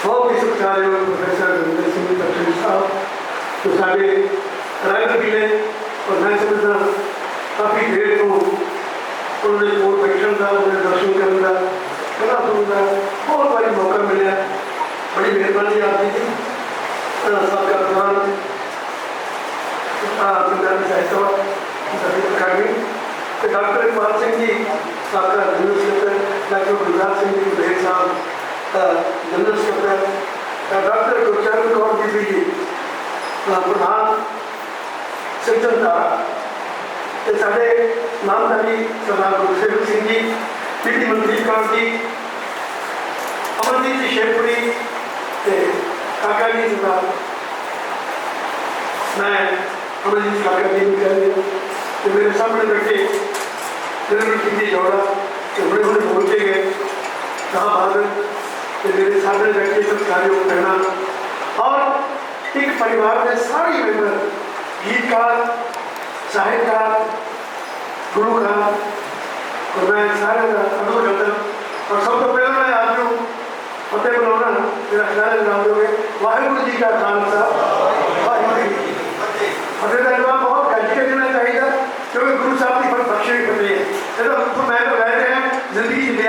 Hope is Kutario, Professor Nilsimi Patrick South, to Sabi Ryan Gillen, काफ़ी देर को उन्होंने वो का दर्शन करने का कला सुनने का बहुत बारी मौका मिला बड़ी मेहरबानी आपकी सबका साहित्य अकादमी डॉक्टर इकबाल सिंह जी साबका यूनिवर्सिटी डॉक्टर गुलजार सिंह जी बेहद साहब ਸਾਡਾ ਜਨਰਲ ਸਕੱਤਰ ਡਾਕਟਰ ਗੁਰਦਾਸ ਸਿੰਘ ਜੀ ਬੇਰ ਸਾਹਿਬ ਅ, ਜਨਰਲ ਸਕੱਤਰ ਅ, ਡਾਕਟਰ ਗੁਰਚਰਨ ਕੌਰ ਜੀ ਜੀ ਅ, ਪ੍ਰਧਾਨ ਸਿੱਧਨ ਦਾ ਤੇ ਸਾਡੇ ਨਾਮਧਾਰੀ ਸਰਦਾਰ ਗੁਰਸੇਵਕ ਸਿੰਘ ਜੀ ਪਿੰਡੀ ਮੰਤਰੀ ਕੌਰ ਜੀ ਅਮਰਜੀਤ ਜੀ ਸ਼ੇਖਪੁਰੀ ਤੇ ਕਾਕਾ ਜੀ ਸਰਦਾਰ ਮੈਂ ਅਮਰਜੀਤ ਕਾਕਾ ਜੀ ਨੂੰ ਕਹਿੰਦੇ ਤੇ ਮੇਰੇ ਸਾਹਮਣੇ ਬੈਠੇ ਜਿਹੜੇ ਕਿੰਨੀ ਜੋੜਾ ਤੇ ਬੜੇ ਬੜੇ ਬੋਲ ਕੇ ਗਏ ਕਹਾ ਬਾਦ कि मेरे सामने व्यक्तिगत कार्यों को करना। और एक परिवार में सारे मेहनत, गीतकार, साहित्यकार, गुरुकार, और मैं सारे का अनुरोध करता और प्रेरणा है आप लोग फतेह बुलाना मेरा ख्याल है आप लोग जी का खालसा। वाहिगुरु जी फतेह बहुत घटी देना चाहिए क्योंकि गुरु साहब की बड़ी बख्शी पड़ तो मैं तो रहे हैं ज़िंदगी जी ले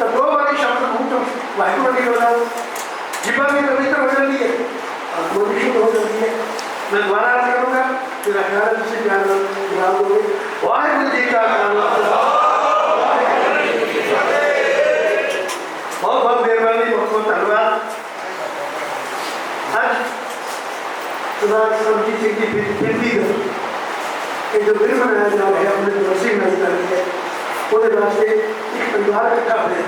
ਤਾਂ ਦੋ ਵਾਰੀ ਸ਼ਬਦ ਮੂੰਹ ਤੋਂ ਵਾਹਿਗੁਰੂ ਨਿਕਲਦਾ ਜਿੱਬਾਂ ਵੀ ਪਵਿੱਤਰ ਹੋ ਜਾਂਦੀ ਹੈ ਆਤਮਾ ਵੀ ਸ਼ੁੱਧ ਹੋ ਜਾਂਦੀ ਹੈ ਮੈਂ ਦੁਬਾਰਾ ਅਰਜ਼ ਕਰੂੰਗਾ ਮੇਰਾ ਖਿਆਲ ਹੈ ਤੁਸੀਂ ਪਿਆਰ ਨਾਲ ਜਵਾਬ ਦੋਗੇ ਵਾਹਿਗੁਰੂ ਜੀ ਕਾ ਖਾਲਸਾ ਬਹੁਤ ਬਹੁਤ ਮਿਹਰਬਾਨੀ ਬਹੁਤ ਬਹੁਤ ਧੰਨਵਾਦ ਅੱਜ ਸਰਦਾਰ ਸਰਬਜੀਤ ਸਿੰਘ ਦੀ ਬੇਟੀ ਦਾ ਇਹ ਜੋ ਦਿਨ ਮਨਾਇਆ ਜਾ ਰਿਹਾ ਹੈ ਆਪਣੇ पूरे रास्ते एक परिवार इकट्ठा हुए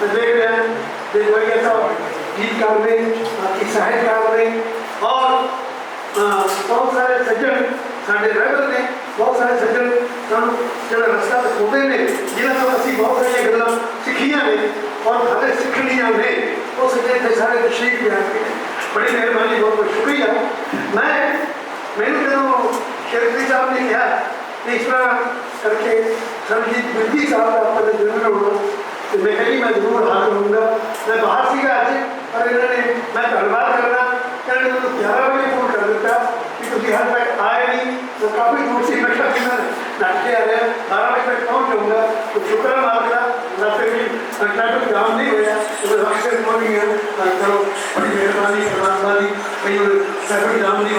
तो देख रहे हैं देख भाई ऐसा गीतकार में आपकी साहित्यकार में और बहुत सारे सज्जन साढ़े रैबर ने बहुत सारे सज्जन हम जरा रास्ता तक होते ने जिन्हें तो असं बहुत सारी गल् सीखिया ने और हमें सीखनिया ने उस तो सज्जन के सारे तशरीफ़ बयान बड़ी मेहरबानी, बहुत बहुत शुक्रिया। मैं, मैंने तो जो शेरपी साहब ने कहा इस तरह करके संजीत बिल्ली साहब का पता ज़रूर होगा तो मैं कहीं मैं ज़रूर हाजिर होऊँगा मैं बाहर से ही आज, और इन्होंने, मैं धन्यवाद करना, इन्होंने तो ग्यारह बजे फ़ोन कर दिता कि तुम हर तक आए नहीं तो काफ़ी दूर से बैठा कि मैं नाटके आ रहे बारह बजे तक पहुँच जाऊँगा। तो शुक्र मार का नाटक भी नाटक जाम नहीं हुआ तो मैं सबसे मॉर्निंग है करो, बड़ी मेहरबानी मेहरबानी कहीं सभी जाम नहीं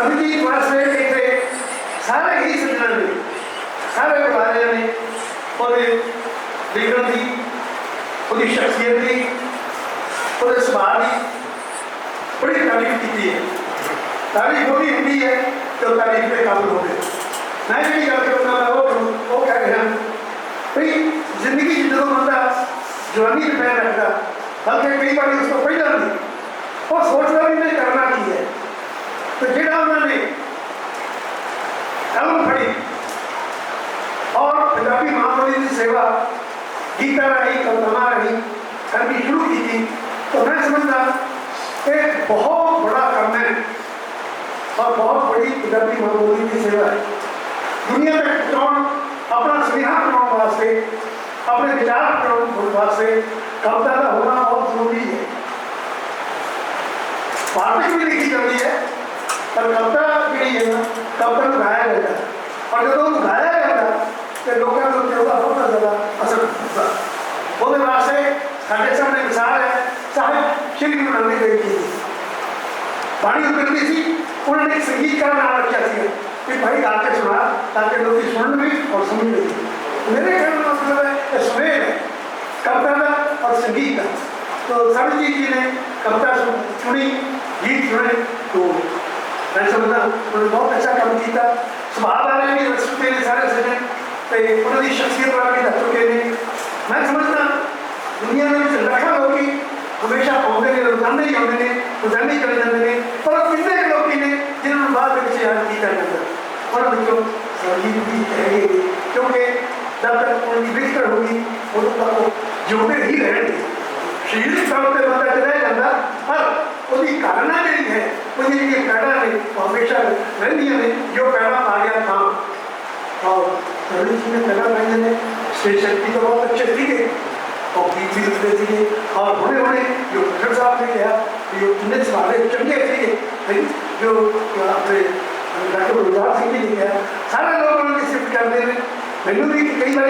सभी क्लास में देखे सारे ही चंद्र ने सारे बारे में और विक्रम थी उनकी शख्सियत थी उनके स्वभाव की बड़ी तारीफ़ की है तारीफ़ होती हिंदी है तो तारीफ़ में काबू हो गए। मैं भी गल करना मैं वो करूँ वो कह रहे हैं, भाई, ज़िंदगी जो तो बंदा जवानी में पैर रखता बल्कि कई बार उसको पहला नहीं। और सोचना भी नहीं, करना की है। तो जिला उन्होंने कलम फड़ी और पंजाबी माँ बोली की सेवा, गीता राही, कल्पना राही, करनी शुरू की थी। तो मैं समझता, एक बहुत बड़ा कम है और बहुत बड़ी पंजाबी बोली की सेवा है। दुनिया में कौन अपना स्नेहा करण वास्ते, अपने विचार करण वास्ते कविता का होना बहुत ज़रूरी है। पार्टी भी लिखी जाती है। पर कपड़ा गिरी है ना कपड़ा तो घायल रहता और जब तो घायल रहता तो लोग क्या सोचते होगा होता जला असर वो भी बात से साढ़े सामने विचार है, चाहे खिल की उड़ने गई थी। पानी उतरती तो थी, उन्होंने एक संगीत का नाम रखा थी कि भाई गा के सुना, ताकि लोग सुन भी और सुन भी। मेरे घर में मतलब है सुबह कविता का और संगीत का। तो सर जी जी ने कविता सुनी गीत सुने तो समझा उन्होंने बहुत अच्छा काम किया। स्वभाव वाले भी रस्ते सारे सजे तो उन्होंने शख्सियत वाले डॉक्टर के लिए मैं समझता दुनिया में लखा लोग हमेशा आते ने रोज़ाना ही आते हैं रोज़ाना ही चले जाते हैं। पर कितने लोग ने जिन्होंने बाद में याद किया जाता पर बच्चों संगीत भी है क्योंकि जब तक उनकी बिखर होगी, उन तक वो जुड़े ही रहेंगे। शरीर तौर पर पता चला जाता हर उसकी कारणा नहीं है, मुझे ये पैदा नहीं हमेशा रनिए नहीं जो पैदा आ गया था। और तरुण जी ने पैदा रही ने श्री शक्ति तो बहुत अच्छे दिखे, और बीच भी रुपये दिए और होने होने जो खटर साहब ने कहा जो तुमने सारे चंगे थे जो आपने डॉक्टर गुलजार सिंह जी ने कहा, सारे लोगों ने शिफ्ट कर देने मैंने भी कई बार